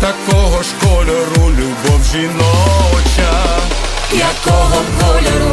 Такого ж кольору любов жіноча. Якого кольору